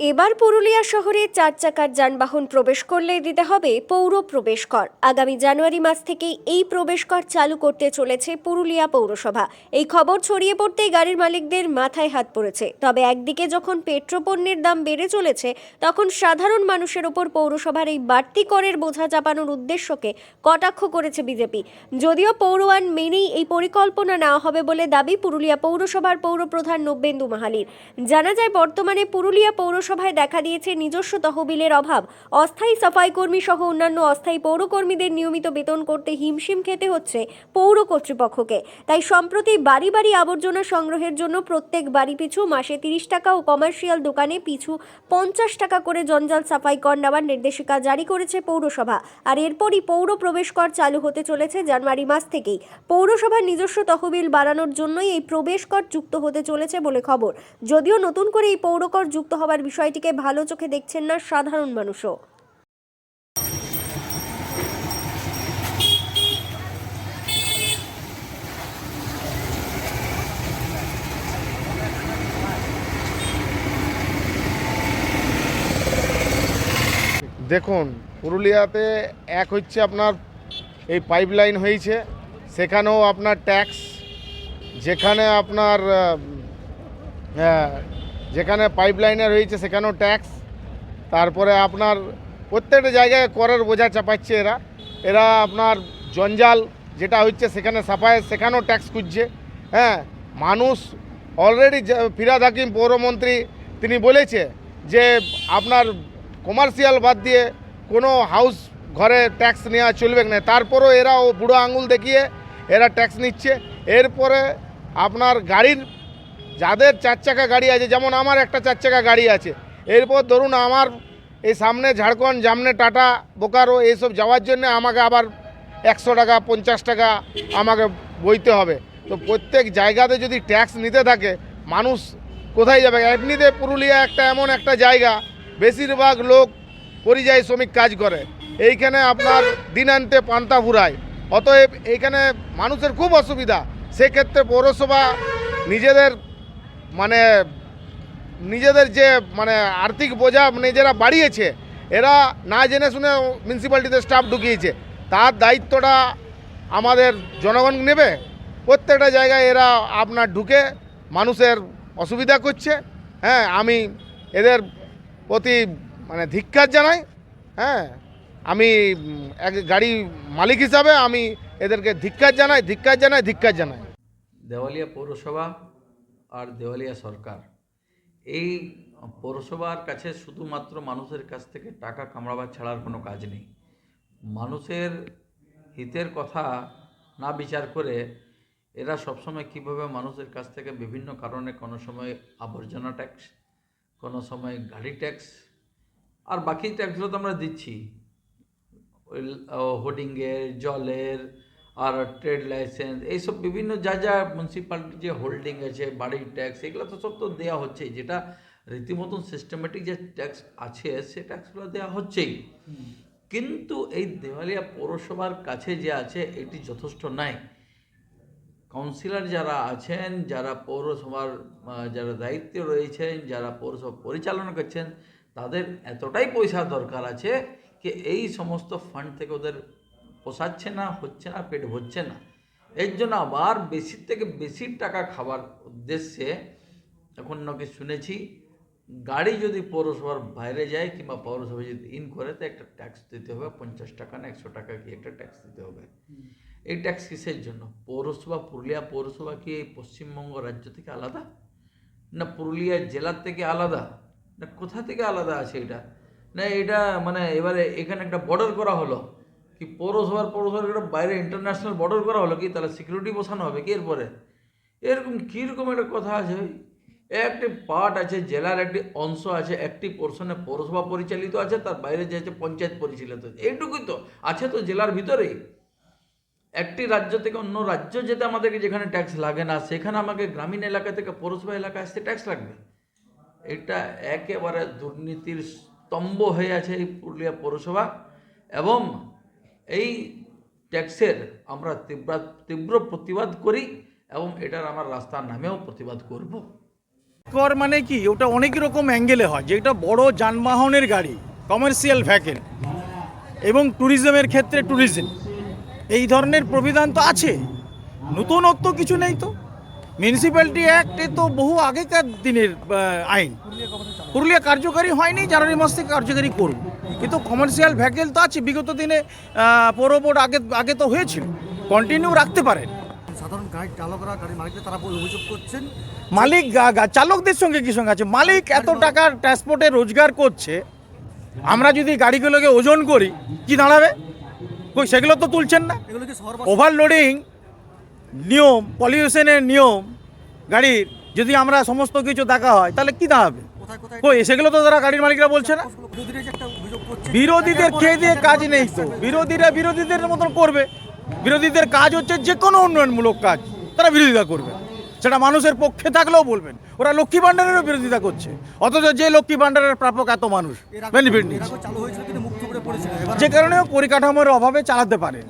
এবার পুরুলিয়া শহরে চার চাকার যানবাহন প্রবেশ করলেই দিতে হবে পৌর প্রবেশ কর। আগামী জানুয়ারি মাস থেকেই এই প্রবেশ কর চালু করতে চলেছে পুরুলিয়া পৌরসভা। এই খবর ছড়িয়ে পড়তেই গাড়ির মালিকদের মাথায় হাত পড়েছে। তবে একদিকে যখন পেট্রোপণ্যের দাম বেড়ে চলেছে, তখন সাধারণ মানুষের ওপর পৌরসভার এই বাড়তি করের বোঝা চাপানোর উদ্দেশ্যকে কটাক্ষ করেছে বিজেপি। যদিও পৌরওয়ান মেনেই এই পরিকল্পনা নেওয়া হবে বলে দাবি পুরুলিয়া পৌরসভার পৌরপ্রধান নব্যেন্দু মাহালির। জানা যায়, বর্তমানে পুরুলিয়া পৌরসভায় দেখা দিয়েছে নিজস্ব তহবিলের অভাব। অস্থায়ী সাফাই কর্মী সহ অন্যান্য অস্থায়ী পৌরকর্মীদের নিয়মিত বেতন করতে হিমশিম খেতে হচ্ছে পৌর কর্তৃপক্ষকে। তাই সম্প্রতি বাড়ি বাড়ি আবর্জনা সংগ্রহের জন্য প্রত্যেক বাড়ি পিছু মাসে তিরিশ টাকা ও কমার্শিয়াল দোকানে পিছু পঞ্চাশ টাকা করে জঞ্জাল সাফাই কর নেওয়ার নির্দেশিকা জারি করেছে পৌরসভা। আর এরপরই পৌর প্রবেশ কর চালু হতে চলেছে জানুয়ারি মাস থেকেই। পৌরসভার নিজস্ব তহবিল বাড়ানোর জন্যই এই প্রবেশ কর যুক্ত হতে চলেছে বলে খবর। যদিও নতুন করে এই পৌরকর যুক্ত হওয়ার বিষয়টিকে ভালো চোখে দেখছেন না সাধারণ মানুষও। দেখুন, পুরুলিয়াতে এক হচ্ছে আপনার এই পাইপলাইন হয়েছে, সেখানেও আপনার ট্যাক্স যেখানে আপনার যেখানে পাইপলাইনের রয়েছে সেখানেও ট্যাক্স। তারপরে আপনার প্রত্যেকটা জায়গায় করের বোঝা চাপাচ্ছে এরা। এরা আপনার জঞ্জাল যেটা হচ্ছে সেখানে সাফাই সেখানেও ট্যাক্স খুঁজছে। হ্যাঁ মানুষ অলরেডি ফিরাদ হাকিম পৌরমন্ত্রী তিনি বলেছে যে আপনার কমার্শিয়াল বাদ দিয়ে কোনো হাউস ঘরে ট্যাক্স নেওয়া চলবে না। তারপরও এরা ও বুড়ো আঙুল দেখিয়ে এরা ট্যাক্স নিচ্ছে। এরপরে আপনার গাড়ির যাদের চার চাকা গাড়ি আছে, যেমন আমার একটা চার চাকা গাড়ি আছে, এরপর ধরুন আমার এই সামনে ঝাড়খণ্ড জামনে টাটা, বোকারো, এইসব যাওয়ার জন্য আমাকে আবার একশো টাকা, পঞ্চাশ টাকা আমাকে বইতে হবে। তো প্রত্যেক জায়গাতে যদি ট্যাক্স নিতে থাকে, মানুষ কোথায় যাবে? এমনিতে পুরুলিয়া একটা এমন একটা জায়গা, বেশিরভাগ লোক পরিযায়ী শ্রমিক কাজ করে। এইখানে আপনার দিনান্তে পান্তা ফুরায়। অতএব এইখানে মানুষের খুব অসুবিধা। সেক্ষেত্রে পৌরসভা নিজেদের মানে নিজেদের যে মানে আর্থিক বোঝা নিজেরা বাড়িয়েছে, এরা না জেনে শুনে মিউনিসিপ্যালিটিতে স্টাফ ঢুকিয়েছে, তার দায়িত্বটা আমাদের জনগণ নেবে। প্রত্যেকটা জায়গায় এরা আপনার ঢুকে মানুষের অসুবিধা করছে। হ্যাঁ আমি এদের প্রতি মানে ধিক্কার জানাই। হ্যাঁ আমি এক গাড়ি মালিক হিসাবে আমি এদেরকে ধিক্কার জানাই ধিক্কার জানাই ধিক্কার জানাই। দেওয়ালিয়া পৌরসভা আর দেওয়ালিয়া সরকার। এই পৌরসভার কাছে শুধুমাত্র মানুষের কাছ থেকে টাকা কামড়াবার ছাড়ার কোনো কাজ নেই। মানুষের হিতের কথা না বিচার করে এরা সবসময় কীভাবে মানুষের কাছ থেকে বিভিন্ন কারণে কোনো সময় আবর্জনা ট্যাক্স, কোনো সময় গাড়ি ট্যাক্স, আর বাকি ট্যাক্সগুলো তো আমরা দিচ্ছি। হোর্ডিংয়ের, জলের আর ট্রেড লাইসেন্স এইসব বিভিন্ন যা যা মিউনিসিপ্যালিটি যে হোল্ডিং আছে বাড়ির ট্যাক্স এগুলো তো সব তো দেওয়া হচ্ছেই। যেটা রীতিমতন সিস্টেমেটিক যে ট্যাক্স আছে সে ট্যাক্সগুলো দেওয়া হচ্ছেই। কিন্তু এই দেওয়ালিয়া পৌরসভার কাছে যে আছে এটি যথেষ্ট নাই। কাউন্সিলর যারা আছেন যারা পৌরসভার যারা দায়িত্বে রয়েছেন যারা পৌরসভা পরিচালনা করছেন তাদের এতটাই পয়সা দরকার আছে যে এই সমস্ত ফান্ড থেকে ওদের পোষাচ্ছে না হচ্ছে না পেট ভরছে না। এর জন্য আবার বেশির থেকে বেশি টাকা খাবার উদ্দেশ্যে এখন নাকি শুনেছি গাড়ি যদি পৌরসভার বাইরে যায় কিংবা পৌরসভা যদি ইন করে তো একটা ট্যাক্স দিতে হবে পঞ্চাশ টাকা না একশো টাকা কি একটা ট্যাক্স দিতে হবে। এই ট্যাক্স কিসের জন্য? পৌরসভা পুরুলিয়া পৌরসভা কি এই পশ্চিমবঙ্গ রাজ্য থেকে আলাদা? না পুরুলিয়া জেলার থেকে আলাদা? না কোথা থেকে আলাদা আছে এটা? না এটা মানে এবারে এখানে একটা বর্ডার করা হলো। কি পৌরসভার পৌরসভার একটা বাইরে ইন্টারন্যাশনাল বর্ডার করা হলো কি? তাহলে সিকিউরিটি বসানো হবে কি এরপরে? এরকম কীরকম একটা কথা আছে? একটি পার্ট আছে, জেলার একটি অংশ আছে, একটি পোর্শনে পৌরসভা পরিচালিত আছে, তার বাইরে যে আছে পঞ্চায়েত পরিচালিত। এইটুকুই তো। আছে তো জেলার ভিতরেই। একটি রাজ্য থেকে অন্য রাজ্য যেতে আমাদেরকে যেখানে ট্যাক্স লাগে না, সেখানে আমাকে গ্রামীণ এলাকা থেকে পৌরসভা এলাকায় আসতে ট্যাক্স লাগবে। এটা একেবারে দুর্নীতির স্তম্ভ হয়ে আছে এই পুরুলিয়া পৌরসভা। এবং এই ট্যাক্সের আমরা তীব্র তীব্র প্রতিবাদ করি এবং এটার আমার রাস্তার নামেও প্রতিবাদ করব। কর মানে কি? ওটা অনেক রকম অ্যাঙ্গেলে হয় যেটা বড় যানবাহনের গাড়ি কমার্শিয়াল ভ্যাকেল এবং ট্যুরিজমের ক্ষেত্রে ট্যুরিজম এই ধরনের প্রবিধান তো আছে, নতুনত্ব কিছু নেই তো। মিউনিসিপ্যালিটি অ্যাক্টে তো বহু আগেকার দিনের আইন। পুরুলিয়া কার্যকারী হয়নি, জানুয়ারি মাস থেকে কার্যকারী করব কিন্তু কমার্শিয়াল ভ্যাকেল তো আছে বিগত দিনে পৌর বোর্ড আগে আগে তো হয়েছিল। কন্টিনিউ রাখতে পারেন। সাধারণ গাড়ি চালকরা মালিকরা তারা অভিযোগ করছেন মালিক চালকদের সঙ্গে কি সঙ্গে আছে? মালিক এত টাকার ট্রান্সপোর্টে রোজগার করছে আমরা যদি গাড়িগুলোকে ওজন করি কি দাঁড়াবে? কই সেগুলো তো তুলছেন না। ওভারলোডিং নিয়ম পলিউশনের নিয়ম গাড়ির যদি আমরা সমস্ত কিছু দেখা হয় তাহলে কি দাঁড়াবে? কই সেগুলো তো তারা গাড়ির মালিকরা বলছে না। বিরোধীদের কে দিয়ে কাজ নেই তো? বিরোধীরা বিরোধীদের মতন করবে। বিরোধীদের কাজ হচ্ছে যে কোনো উন্নয়নমূলক কাজ তারা বিরোধিতা করবে। সেটা মানুষের পক্ষে থাকলেও বলবেন। ওরা লক্ষ্মী ভাণ্ডারেরও বিরোধিতা করছে। অথচ যে লক্ষ্মী ভাণ্ডারের প্রাপক এত মানুষ বেনিফিট নিচ্ছে। যে কারণে পরিকাঠামোর অভাবে চালাতে পারে